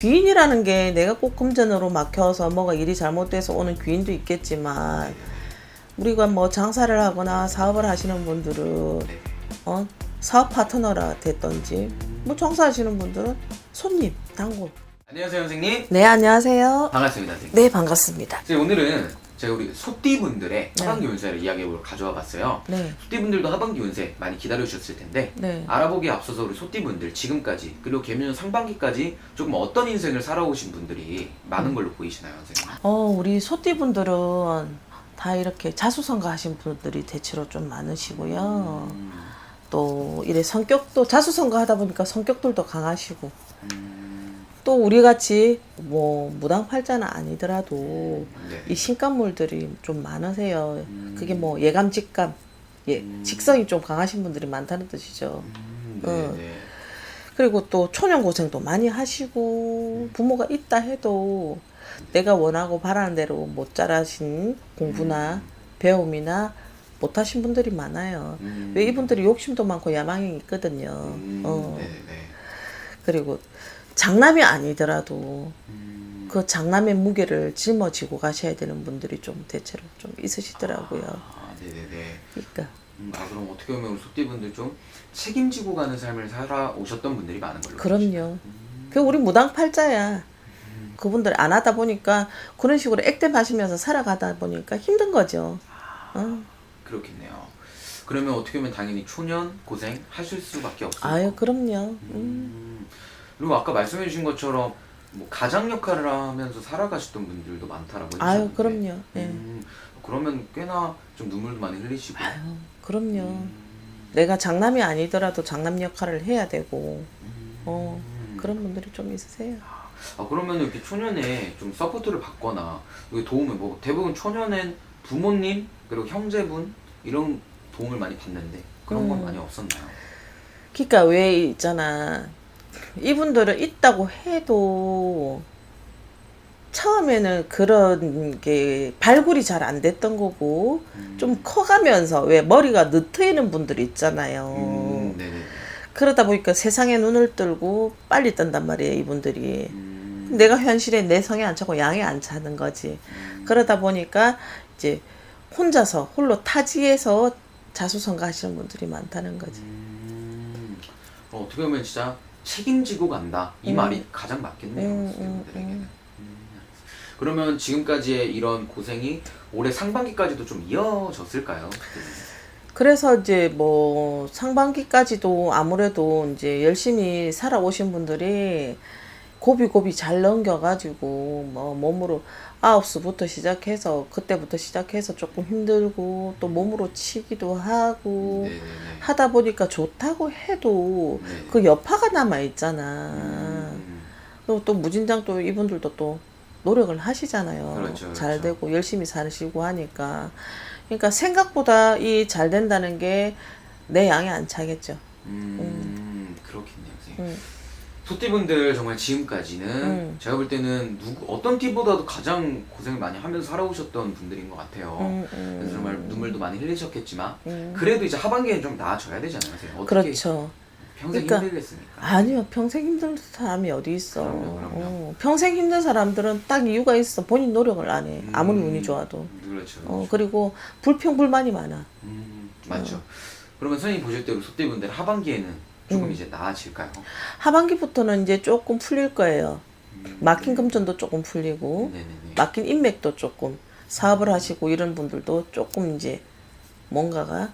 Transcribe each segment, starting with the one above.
귀인이라는 게 내가 꼭 금전으로 막혀서 뭐가 일이 잘못돼서 오는 귀인도 있겠지만 우리가 뭐 장사를 하거나 사업을 하시는 분들은 네. 어? 사업 파트너라 됐던지 뭐 장사하시는 분들은 손님 당구 안녕하세요 선생님. 네 안녕하세요. 반갑습니다 선생님. 네 반갑습니다. 선생님 오늘은 제가 우리 소띠분들의 네. 하반기 운세를 이야기해보러 가져와 봤어요 네 소띠분들도 하반기 운세 많이 기다려주셨을 텐데 네. 알아보기에 앞서서 우리 소띠분들 지금까지 그리고 개묘년 상반기까지 조금 어떤 인생을 살아오신 분들이 많은 걸로 보이시나요 선생님? 어 우리 소띠분들은 다 이렇게 자수성가 하신 분들이 대체로 좀 많으시고요 음, 또 이래 성격도 자수성가 하다 보니까 성격들도 강하시고 음, 또 우리 같이 뭐 무당팔자는 아니더라도 네. 이 신감물들이 좀 많으세요. 음. 그게 뭐 예감 직감, 예, 음. 직성이 좀 강하신 분들이 많다는 뜻이죠. 음, 어. 네, 네. 그리고 또 초년 고생도 많이 하시고 부모가 있다 해도 내가 원하고 바라는 대로 못 자라신 공부나 배움이나 못 하신 분들이 많아요. 음. 왜 이분들이 욕심도 많고 야망이 있거든요. 음, 어. 네, 네. 그리고 장남이 아니더라도 음, 그 장남의 무게를 짊어지고 가셔야 되는 분들이 좀 대체로 좀 있으시더라고요. 아, 네네네. 그러니까 음, 아 그럼 어떻게 보면 우리 소띠분들 좀 책임지고 가는 삶을 살아오셨던 분들이 많은 걸로 그럼요. 음, 그 우리 무당팔자야. 그분들 안 하다 보니까 그런 식으로 액땜 하시면서 살아가다 보니까 힘든 거죠. 어. 그렇겠네요. 그러면 어떻게 보면 당연히 초년 고생 하실 수밖에 없어요. 아유 그럼요. 음. 음. 그리고 아까 말씀해 주신 것처럼 뭐 가장 역할을 하면서 살아가셨던 분들도 많다라고 아유 해주셨는데, 그럼요. 예. 음, 그러면 꽤나 좀 눈물도 많이 흘리시고. 아유 그럼요. 음, 내가 장남이 아니더라도 장남 역할을 해야 되고 음, 어, 그런 분들이 좀 있으세요. 아 그러면 이렇게 초년에 좀 서포트를 받거나 여기 도움을 뭐 대부분 초년엔 부모님 그리고 형제분 이런 도움을 많이 받는데 그런 건 음. 많이 없었나요? 그러니까 왜 있잖아. 이분들은 있다고 해도 처음에는 그런 게 발굴이 잘 안 됐던 거고 음. 좀 커가면서 왜 머리가 늦트이는 분들 있잖아요. 음, 네네. 그러다 보니까 세상에 눈을 뜨고 빨리 뜬단 말이에요, 이분들이. 음, 내가 현실에 내 성에 안 차고 양에 안 차는 거지. 음, 그러다 보니까 이제 혼자서 홀로 타지에서 자수성가 하시는 분들이 많다는 거지. 음, 어, 어떻게 보면 진짜 책임지고 간다 이 음. 말이 가장 맞겠네요 음, 스태프분들에게는. 음, 음, 그러면 지금까지의 이런 고생이 올해 상반기까지도 좀 이어졌을까요? 그래서 이제 뭐 상반기까지도 아무래도 이제 열심히 살아오신 분들이 고비고비 잘 넘겨가지고 뭐 몸으로 아홉수부터 시작해서 그때부터 시작해서 조금 힘들고 또 몸으로 치기도 하고 네네네. 하다 보니까 좋다고 해도 네. 그 여파가 남아 있잖아. 음, 그리고 또 무진장 또 이분들도 또 노력을 하시잖아요. 그렇죠, 잘 그렇죠. 되고 열심히 사시고 하니까. 그러니까 생각보다 이 잘 된다는 게 내 양에 안 차겠죠. 음, 그렇겠네요, 선생님. 음. 소띠분들 정말 지금까지는 음. 제가 볼 때는 누구 어떤 띠보다도 가장 고생을 많이 하면서 살아오셨던 분들인 것 같아요. 음, 그래서 음. 정말 눈물도 많이 흘리셨겠지만 음. 그래도 이제 하반기에 좀 나아져야 되잖아요. 선생님. 어떻게 그렇죠. 평생 그러니까 힘들겠습니까? 아니요, 평생 힘든 사람이 어디 있어. 그럼요, 그럼요. 어, 평생 힘든 사람들은 딱 이유가 있어. 본인 노력을 안 해. 아무리 음, 운이 좋아도. 그렇죠. 어, 그리고 불평불만이 많아. 음, 맞죠. 그러면 선생님 보실 때로 소띠분들 하반기에는 조금 음. 이제 나아질까요? 하반기부터는 이제 조금 풀릴 거예요. 음, 막힌 금전도 조금 풀리고, 네네네. 막힌 인맥도 조금 사업을 하시고 이런 분들도 조금 이제 뭔가가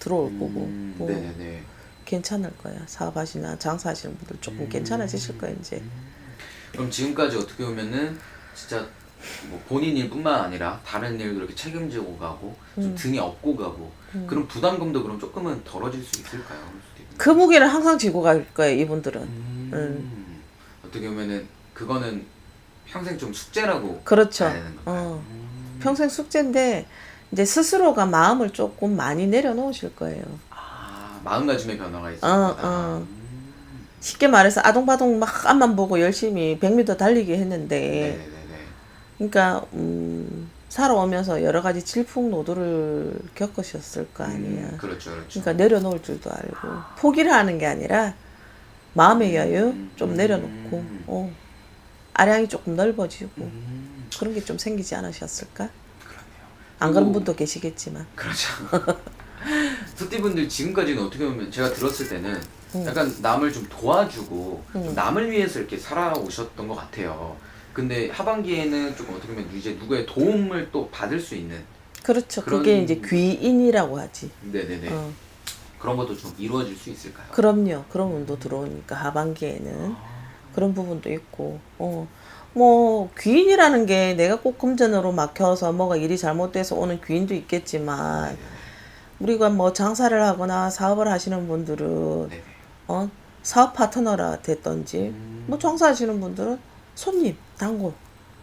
들어올 거고 음, 뭐 네네네. 괜찮을 거야 사업하시나 장사하시는 분들 조금 음. 괜찮아지실 거야 이제 그럼 지금까지 어떻게 보면은 진짜 뭐 본인 일뿐만 아니라 다른 일도 이렇게 책임지고 가고 좀 음. 등에 업고 가고 음. 그런 부담감도 그럼 조금은 덜어질 수 있을까요? 그 무게를 항상 지고 갈 거예요 이분들은 음. 어떻게 보면은 그거는 평생 좀 숙제라고 그렇죠 봐야 되는 건가요? 어. 음. 평생 숙제인데 이제 스스로가 마음을 조금 많이 내려놓으실 거예요 아 마음가짐의 변화가 있을 어. 어. 음. 쉽게 말해서 아동바동 막 앞만 보고 열심히 100m 달리기 했는데 네네네. 그러니까 음, 살아오면서 여러 가지 질풍노도를 겪으셨을 거 아니야. 음, 그렇죠, 그렇죠. 그러니까 내려놓을 줄도 알고 포기를 하는 게 아니라 마음의 여유 음, 좀 음. 내려놓고 어, 아량이 조금 넓어지고 음, 그런 게 좀 생기지 않으셨을까? 그러네요. 안 그런 분도 계시겠지만. 그렇죠. 소띠분들 지금까지는 어떻게 보면 제가 들었을 때는 음. 약간 남을 좀 도와주고 좀 음. 남을 위해서 이렇게 살아오셨던 것 같아요. 근데 하반기에는 조금 어떻게 보면 이제 누구의 도움을 또 받을 수 있는 그렇죠. 그런- 그게 이제 귀인이라고 하지. 네네네 어, 그런 것도 좀 이루어질 수 있을까요? 그럼요. 그런 운도 들어오니까 하반기에는 아, 그런 부분도 있고. 어. 뭐 귀인이라는 게 내가 꼭 금전으로 막혀서 뭐가 일이 잘못돼서 오는 귀인도 있겠지만 네네네. 우리가 뭐 장사를 하거나 사업을 하시는 분들은 네네. 어, 사업 파트너라 됐던지 음. 뭐 장사하시는 분들은 손님, 단골.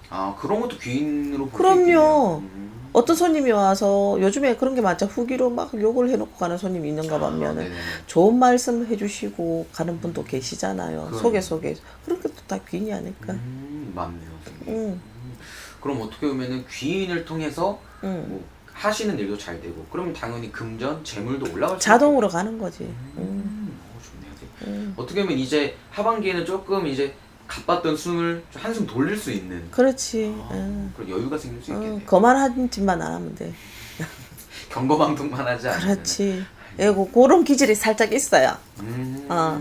아 그런 것도 귀인으로 볼수 그럼요. 있겠네요. 음. 어떤 손님이 와서 요즘에 그런 게 많죠. 후기로 막 욕을 해놓고 가는 손님이 있는가 아, 네네네. 좋은 말씀 해주시고 가는 분도 계시잖아요. 그럼요. 속에 속에 그런 것도 다 귀인이 아닐까. 음, 맞네요, 선생님. 응, 음. 그럼 어떻게 보면은 귀인을 통해서 응. 뭐 하시는 일도 잘 되고, 그러면 당연히 금전, 재물도 올라갈 수 자동으로 가는 거지. 응, 음, 어, 좋네요. 선생님. 응. 어떻게 보면 이제 하반기에는 조금 이제 갚았던 숨을 좀 한숨 돌릴 수 있는 그렇지. 아, 응. 그런 여유가 생길 수 있겠네요. 응. 거만한 짓만 안 하면 돼. 경거망통만 하지 않으면. 그렇지. 예고 그런 기질이 살짝 있어요. 음, 어.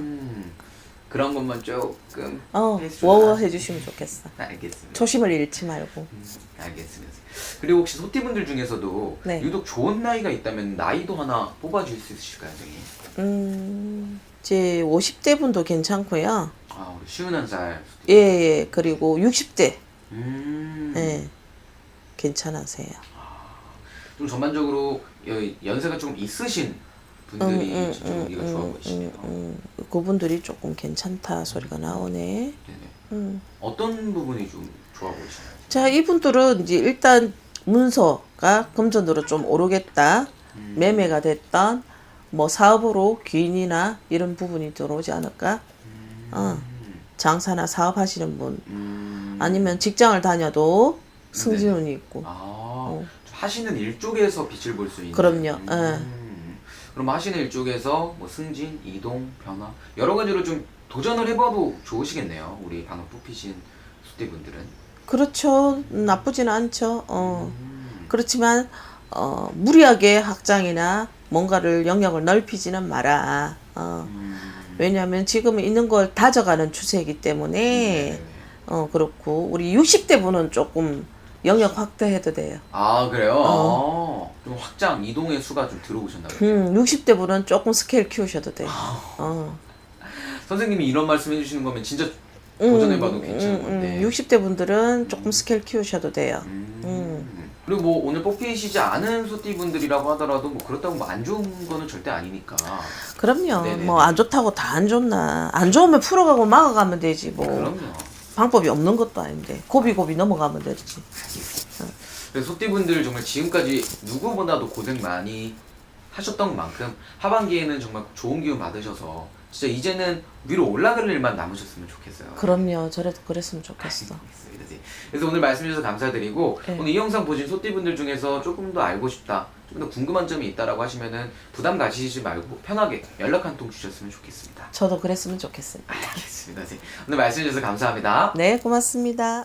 그런 것만 조금 어, 해주면 워워 안- 해주시면 좋겠어. 알겠습니다. 초심을 잃지 말고. 음, 알겠습니다. 그리고 혹시 소띠분들 중에서도 네. 유독 좋은 나이가 있다면 나이도 하나 뽑아줄 수 있으실까요, 선생님? 음, 이제 50대 분도 괜찮고요. 아, 우리 쉬운 살. 예, 예. 그리고 60대. 음. 예. 괜찮으세요. 좀 전반적으로 여- 연세가 좀 있으신 분들이 음, 진짜 우리가 좋아 보이시네요. 음. 그분들이 조금 괜찮다 소리가 나오네. 네네. 음. 어떤 부분이 좀 좋아 보이시나요? 자, 이분들은 이제 일단 문서가 금전으로 좀 오르겠다. 음. 매매가 됐던 뭐 사업으로 귀인이나 이런 부분이 들어오지 않을까? 어. 장사나 사업하시는 분 음. 아니면 직장을 다녀도 승진운이 있고 아, 하시는 일 쪽에서 빛을 볼 수 있는. 그럼요. 예. 음. 그럼 하시는 일 쪽에서 뭐 승진, 이동, 변화 여러 가지로 좀 도전을 해봐도 좋으시겠네요. 우리 방금 뽑히신 수대분들은. 그렇죠 나쁘진 않죠 어 음. 그렇지만 어 무리하게 학장이나 뭔가를 영역을 넓히지는 마라 어 음. 왜냐하면 지금 있는 걸 다져가는 추세이기 때문에 네네네. 어 그렇고 우리 60대 분은 조금 영역 확대해도 돼요 아 그래요? 어. 아, 좀 확장 이동의 수가 좀 들어오셨나 봐요. 음 60대 분은 조금 스케일 키우셔도 돼요 어 선생님이 이런 말씀 해주시는 거면 진짜 도전해봐도 괜찮은 건데. 60대 분들은 조금 스케일 키우셔도 돼요 음. 그리고 뭐 오늘 뽑히시지 않은 소띠 분들이라고 하더라도 뭐 그렇다고 뭐 안 좋은 거는 절대 아니니까. 그럼요. 뭐 안 좋다고 다 안 좋나. 안 좋으면 풀어가고 막아가면 되지 뭐. 그럼요. 방법이 없는 것도 아닌데 고비고비 넘어가면 되지. 그래서 소띠분들 정말 지금까지 누구보다도 고생 많이 하셨던 만큼 하반기에는 정말 좋은 기운 받으셔서 진짜 이제는 위로 올라갈 일만 남으셨으면 좋겠어요. 그럼요. 저래도 그랬으면 좋겠어. 그래서 오늘 말씀 주셔서 감사드리고 네. 오늘 이 영상 보신 소띠분들 중에서 조금 더 알고 싶다, 좀 더 궁금한 점이 있다라고 하시면은 부담 가지시지 말고 편하게 연락 한 통 주셨으면 좋겠습니다. 저도 그랬으면 좋겠습니다. 알겠습니다. 네. 오늘 말씀 주셔서 감사합니다. 네, 고맙습니다.